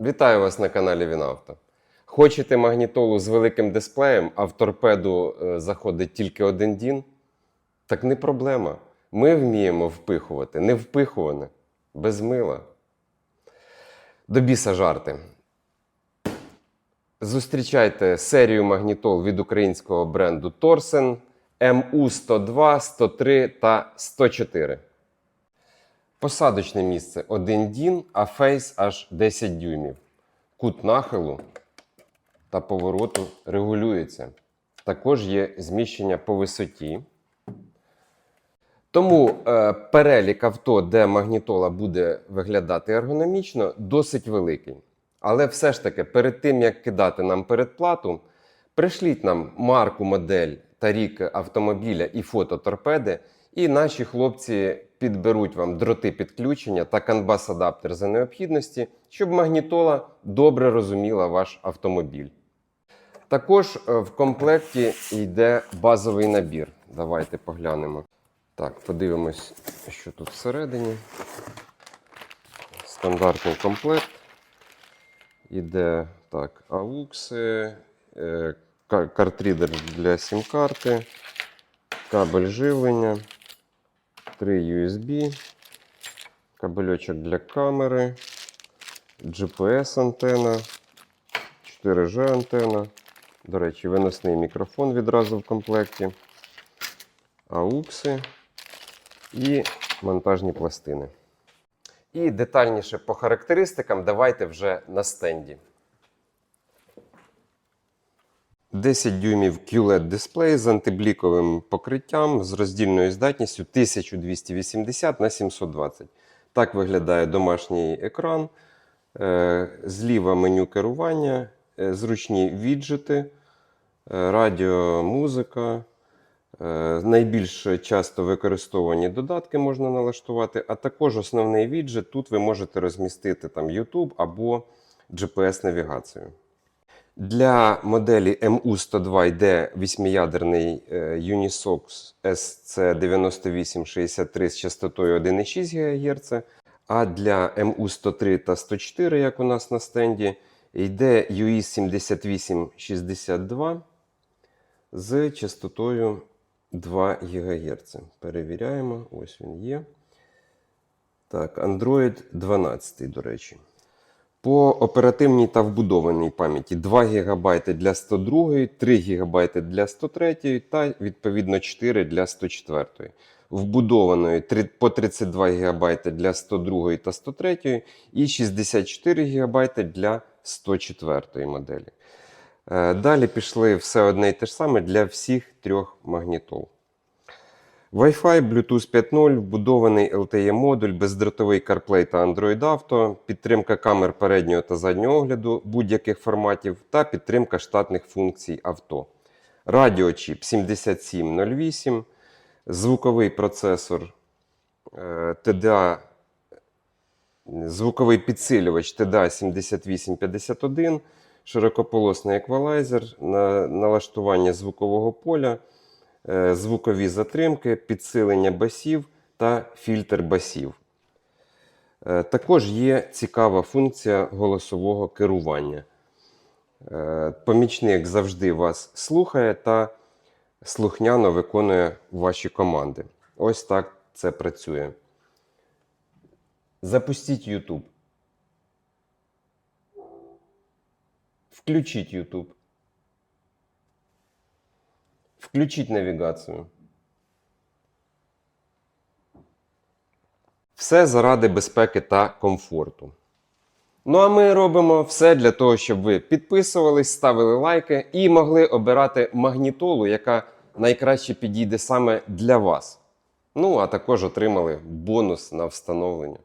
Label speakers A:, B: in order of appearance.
A: Вітаю вас на каналі Вінавто. Хочете магнітолу з великим дисплеєм, а в торпеду е, заходить тільки один дін? Так не проблема. Ми вміємо впихувати, не впихуване, без мила. До біса жарти. Зустрічайте серію магнітол від українського бренду Торсен МУ 102, 103 та 104. Посадочне місце 1 дін, а фейс аж 10 дюймів. Кут нахилу та повороту регулюється. Також є зміщення по висоті. Тому е, перелік авто, де магнітола буде виглядати ергономічно, досить великий. Але все ж таки, перед тим як кидати нам передплату, пришліть нам марку, модель та рік автомобіля і фото торпеди, і наші хлопці підберуть вам дроти підключення та канбас-адаптер за необхідності, щоб магнітола добре розуміла ваш автомобіль. Також е, в комплекті йде базовий набір. Давайте поглянемо. Так, подивимось, що тут всередині. Стандартний комплект. Іде так, аукси, е, ка- картридер для сім-карти, кабель живлення, 3 USB, кабельочок для камери, GPS антена, 4G антена. До речі, виносний мікрофон відразу в комплекті, аукси і монтажні пластини. І детальніше по характеристикам давайте вже на стенді. 10 дюймів QLED дисплей з антибліковим покриттям з роздільною здатністю 1280 на 720. Так виглядає домашній екран. Е, Зліва меню керування, е, зручні віджити, е, радіо, музика. Найбільш часто використовані додатки можна налаштувати, а також основний віджит. Тут ви можете розмістити там YouTube або GPS-навігацію. Для моделі MU102 йде 8-ядерний е, Unisox SC9863 з частотою 1,6 ГГц, а для MU103 та 104, як у нас на стенді, йде UI7862 з частотою 2 ГГц. Перевіряємо, ось він є. Так, Android 12, до речі. По оперативній та вбудованій пам'яті 2 ГБ для 102, 3 ГБ для 103 та відповідно 4 для 104. Вбудованої по 32 ГБ для 102 та 103 і 64 ГБ для 104 моделі. Е, Далі пішли все одне і те ж саме для всіх трьох магнітол. Wi-Fi, Bluetooth 5.0, вбудований LTE-модуль, бездротовий CarPlay та Android Auto, підтримка камер переднього та заднього огляду будь-яких форматів та підтримка штатних функцій авто. Радіочіп 7708, звуковий процесор е, TDA, звуковий підсилювач TDA 7851, широкополосний еквалайзер, на, налаштування звукового поля, е, звукові затримки, підсилення басів та фільтр басів. Е, Також є цікава функція голосового керування. Е, Помічник завжди вас слухає та слухняно виконує ваші команди. Ось так це працює. Запустіть YouTube. Включіть YouTube. Включіть навігацію. Все заради безпеки та комфорту. Ну а ми робимо все для того, щоб ви підписувались, ставили лайки і могли обирати магнітолу, яка найкраще підійде саме для вас. Ну, а також отримали бонус на встановлення.